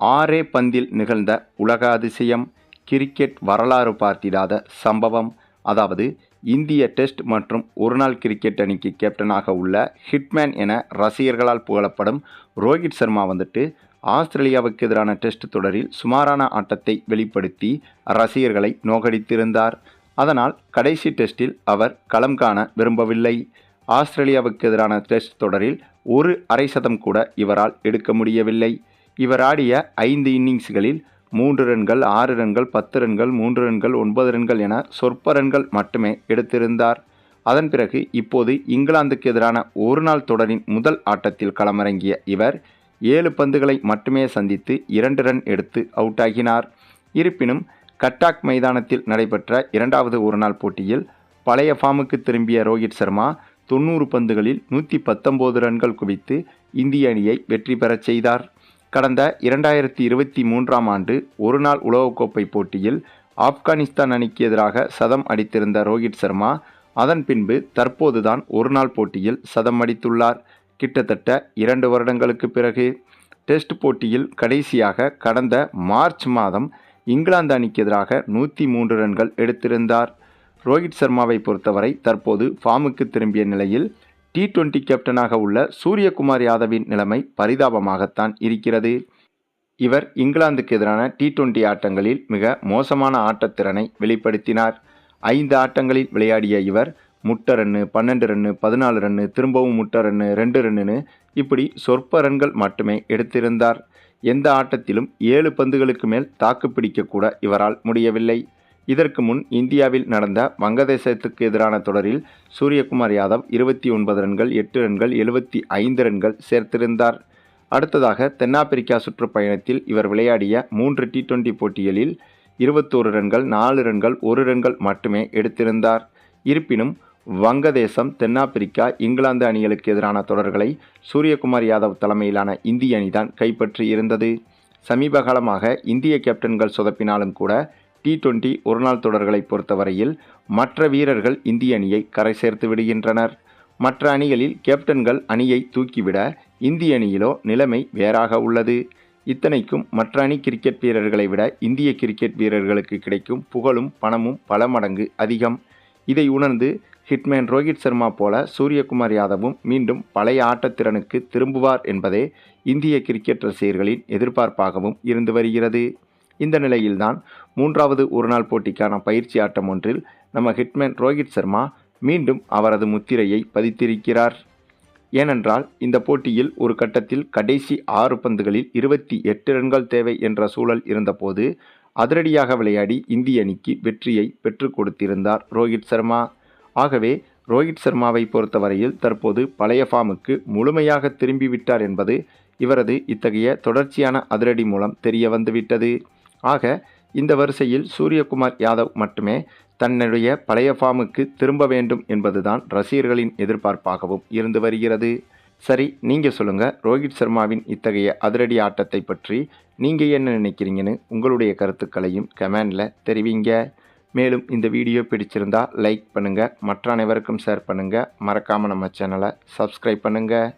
ஆரே பந்தில் நிகழ்ந்த உலக அதிசயம் கிரிக்கெட் வரலாறு பார்த்திடாத சம்பவம் அதாவது இந்திய டெஸ்ட் மற்றும் ஒருநாள் கிரிக்கெட் அணிக்கு கேப்டனாக உள்ள ஹிட்மேன் என ரசிகர்களால் புகழப்படும் ரோஹித் சர்மா வந்துட்டு ஆஸ்திரேலியாவுக்கு எதிரான டெஸ்ட் தொடரில் சுமாரான ஆட்டத்தை வெளிப்படுத்தி ரசிகர்களை நோகடித்திருந்தார். அதனால் கடைசி டெஸ்டில் அவர் களம் காண விரும்பவில்லை. ஆஸ்திரேலியாவுக்கு எதிரான டெஸ்ட் தொடரில் ஒரு அரை சதம் கூட இவரால் எடுக்க முடியவில்லை. இவர் ஆடிய ஐந்து இன்னிங்ஸ்களில் மூன்று ரன்கள் ஆறு ரன்கள் பத்து ரன்கள் மூன்று ரன்கள் ஒன்பது ரன்கள் என சொற்ப ரன்கள் மட்டுமே எடுத்திருந்தார். அதன் பிறகு இப்போது இங்கிலாந்துக்கு எதிரான ஒருநாள் தொடரின் முதல் ஆட்டத்தில் களமிறங்கிய இவர் ஏழு பந்துகளை மட்டுமே சந்தித்து இரண்டு ரன் எடுத்து அவுட் ஆகினார். இருப்பினும் கட்டாக் மைதானத்தில் நடைபெற்ற இரண்டாவது ஒருநாள் போட்டியில் பழைய ஃபார்முக்கு திரும்பிய ரோஹித் சர்மா தொண்ணூறு பந்துகளில் நூற்றி பத்தொம்போது ரன்கள் குவித்து இந்திய அணியை வெற்றி பெறச் செய்தார். கடந்த இரண்டாயிரத்தி இருபத்தி மூன்றாம் ஆண்டு ஒருநாள் உலகக்கோப்பை போட்டியில் ஆப்கானிஸ்தான் அணிக்கு எதிராக சதம் அடித்திருந்த ரோஹித் சர்மா அதன் பின்பு தற்போதுதான் ஒருநாள் போட்டியில் சதம் அடித்துள்ளார். கிட்டத்தட்ட இரண்டு வருடங்களுக்கு பிறகு டெஸ்ட் போட்டியில் கடைசியாக கடந்த மார்ச் மாதம் இங்கிலாந்து அணிக்கு எதிராக நூற்றி மூன்று ரன்கள் எடுத்திருந்தார். ரோஹித் சர்மாவை பொறுத்தவரை தற்போது ஃபார்முக்கு திரும்பிய நிலையில் டி டுவெண்டி கேப்டனாக உள்ள சூரியகுமார் யாதவின் நிலைமை பரிதாபமாகத்தான் இருக்கிறது. இவர் இங்கிலாந்துக்கு எதிரான டி டுவெண்டி ஆட்டங்களில் மிக மோசமான ஆட்டத்திறனை வெளிப்படுத்தினார். ஐந்து ஆட்டங்களில் விளையாடிய இவர் முட்டை ரன்னு பன்னெண்டு ரன்னு பதினாலு ரன்னு திரும்பவும் முட்டை ரன்னு ரெண்டு ரன்னுன்னு இப்படி சொற்ப ரன்கள் மட்டுமே எடுத்திருந்தார். எந்த ஆட்டத்திலும் ஏழு பந்துகளுக்கு மேல் தாக்கு பிடிக்கக்கூட இவரால் முடியவில்லை. இதற்கு முன் இந்தியாவில் நடந்த வங்கதேசத்துக்கு எதிரான தொடரில் சூரியகுமார் யாதவ் இருபத்தி ஒன்பது ரன்கள் எட்டு ரன்கள் எழுபத்தி ஐந்து ரன்கள் சேர்த்திருந்தார். அடுத்ததாக தென்னாப்பிரிக்கா சுற்றுப்பயணத்தில் இவர் விளையாடிய மூன்று டி டுவெண்டி போட்டிகளில் இருபத்தோரு ரன்கள் நாலு ரன்கள் ஒரு ரன்கள் மட்டுமே எடுத்திருந்தார். இருப்பினும் வங்கதேசம் தென்னாப்பிரிக்கா இங்கிலாந்து அணிகளுக்கு எதிரான தொடர்களை சூரியகுமார் யாதவ் தலைமையிலான இந்திய அணிதான் கைப்பற்றி இருந்தது சமீப காலமாக இந்திய கேப்டன்கள் சொதப்பினாலும் கூட டி டுவெண்டி ஒருநாள் தொடர்களை பொறுத்தவரையில் மற்ற வீரர்கள் இந்திய அணியை கரை சேர்த்து விடுகின்றனர். மற்ற அணிகளில் கேப்டன்கள் அணியை தூக்கிவிட இந்திய அணியிலோ நிலைமை வேறாக உள்ளது. இத்தனைக்கும் மற்ற அணி கிரிக்கெட் வீரர்களை விட இந்திய கிரிக்கெட் வீரர்களுக்கு கிடைக்கும் புகழும் பணமும் பல மடங்கு அதிகம். இதை உணர்ந்து ஹிட்மேன் ரோஹித் சர்மா போல சூரியகுமார் யாதவும் மீண்டும் பழைய ஆட்டத்திறனுக்கு திரும்புவார் என்பதே இந்திய கிரிக்கெட் ரசிகர்களின் எதிர்பார்ப்பாகவும் இருந்து வருகிறது. இந்த நிலையில்தான் மூன்றாவது ஒருநாள் போட்டிக்கான பயிற்சி ஆட்டம் ஒன்றில் நம்ம ஹிட்மேன் ரோஹித் சர்மா மீண்டும் அவரது முத்திரையை பதித்திருக்கிறார். ஏனென்றால் இந்த போட்டியில் ஒரு கட்டத்தில் கடைசி ஆறு பந்துகளில் இருபத்தி எட்டு ரன்கள் தேவை என்ற சூழல் இருந்தபோது அதிரடியாக விளையாடி இந்திய அணிக்கு வெற்றியை பெற்றுக் கொடுத்திருந்தார் ரோஹித் சர்மா. ஆகவே ரோஹித் சர்மாவை பொறுத்தவரையில் தற்போது பழைய ஃபார்முக்கு முழுமையாக திரும்பிவிட்டார் என்பது இவரது இத்தகைய தொடர்ச்சியான அதிரடி மூலம் தெரிய வந்துவிட்டது. ஆக இந்த வரிசையில் சூரியகுமார் யாதவ் மட்டுமே தன்னுடைய பழைய ஃபார்முக்கு திரும்ப வேண்டும் என்பதுதான் ரசிகர்களின் எதிர்பார்ப்பாகவும் இருந்து வருகிறது. சரி நீங்கள் சொல்லுங்கள் ரோஹித் சர்மாவின் இத்தகைய அதிரடி ஆட்டத்தை பற்றி நீங்கள் என்ன நினைக்கிறீங்கன்னு உங்களுடைய கருத்துக்களையும் கமெண்டில் தெரிவிங்க. மேலும் இந்த வீடியோ பிடிச்சிருந்தால் லைக் பண்ணுங்கள் மற்ற அனைவருக்கும் ஷேர் பண்ணுங்கள் மறக்காமல் நம்ம சேனலை சப்ஸ்கிரைப் பண்ணுங்கள்